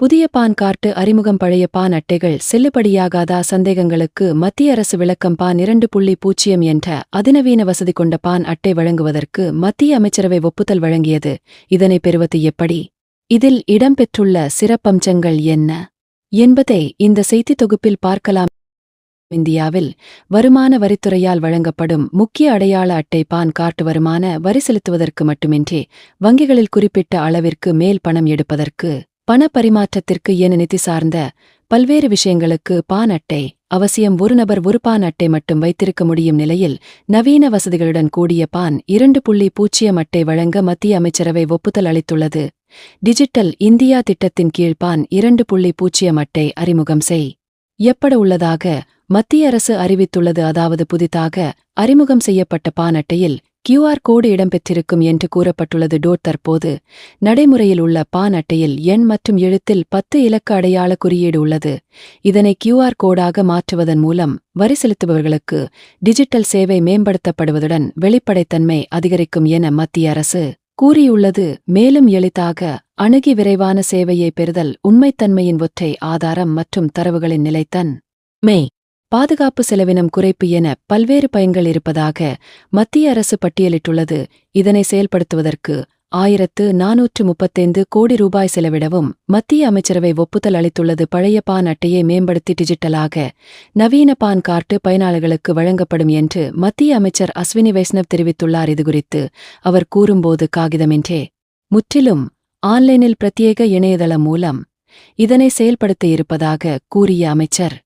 புதிய PAN card அறிமுகம் பழைய பான் அட்டைகள் செல்லுபடியாகாதா சந்தேகங்களுக்கு மத்திய அரசு விளக்கம் பான் இரண்டு புள்ளி பூஜ்ஜியம் என்ற அதிநவீன வசதி கொண்ட பான் அட்டை வழங்குவதற்கு மத்திய அமைச்சரவை ஒப்புதல் வழங்கியது. இதனை பெறுவது எப்படி? இதில் இடம்பெற்றுள்ள சிறப்பம்சங்கள் என்ன? என்பதை இந்த செய்தி தொகுப்பில் பார்க்கலாம். இந்தியாவில் வருமான வரித்துறையால் வழங்கப்படும் முக்கிய அடையாள அட்டை பான் கார்டு வருமான வரி செலுத்துவதற்கு மட்டுமின்றி வங்கிகளில் குறிப்பிட்ட அளவிற்கு மேல் பணம் எடுப்பதற்கு பண பரிமாற்றத்திற்கு என நிதி சார்ந்த பல்வேறு விஷயங்களுக்கு பான் அட்டை அவசியம் ஒரு நபர் ஒரு பான் அட்டை மட்டும் வைத்திருக்க முடியும் நிலையில் நவீன வசதிகளுடன் கூடிய பான் இரண்டு புள்ளி பூஜ்ஜியம் அட்டை வழங்க மத்திய அமைச்சரவை ஒப்புதல் அளித்துள்ளது. டிஜிட்டல் இந்தியா திட்டத்தின் கீழ் பான் இரண்டு புள்ளி பூஜ்ஜியம் அட்டை அறிமுகம் செய். எப்பட உள்ளதாக மத்திய அரசு அறிவித்துள்ளது. அதாவது புதிதாக அறிமுகம் செய்யப்பட்ட பான் அட்டையில் கியூஆர் கோடு இடம்பெற்றிருக்கும் என்று கூறப்பட்டுள்ளது. டோட் தற்போது நடைமுறையில் உள்ள பான் அட்டையில் எண் மற்றும் எழுத்தில் பத்து இலக்க அடையாள குறியீடு உள்ளது. இதனை கியூஆர் கோடாக மாற்றுவதன் மூலம் வரி செலுத்துபவர்களுக்கு டிஜிட்டல் சேவை மேம்படுத்தப்படுவதுடன் வெளிப்படைத்தன்மை அதிகரிக்கும் என மத்திய அரசு கூறியுள்ளது. மேலும் எளிதாக அணுகி விரைவான சேவையை பெறுதல் உண்மைத்தன்மையின் ஒற்றை ஆதாரம் மற்றும் தரவுகளின் நிலைத்தன் மே பாதுகாப்பு செலவினம் குறைப்பு என பல்வேறு பயன்கள் இருப்பதாக மத்திய அரசு பட்டியலிட்டுள்ளது. இதனை செயல்படுத்துவதற்கு ஆயிரத்து நானூற்று முப்பத்தைந்து கோடி ரூபாய் செலவிடவும் மத்திய அமைச்சரவை ஒப்புதல் அளித்துள்ளது. பழைய பான் அட்டையை மேம்படுத்தி டிஜிட்டலாக நவீன பான் கார்டு பயனாளர்களுக்கு வழங்கப்படும் என்று மத்திய அமைச்சர் அஸ்வினி வைஷ்ணவ் தெரிவித்துள்ளார். இதுகுறித்து அவர் கூறும்போது காகிதமின்றே முற்றிலும் ஆன்லைனில் பிரத்யேக இணையதளம் மூலம் இதனை செயல்படுத்த இருப்பதாக கூறிய அமைச்சர்.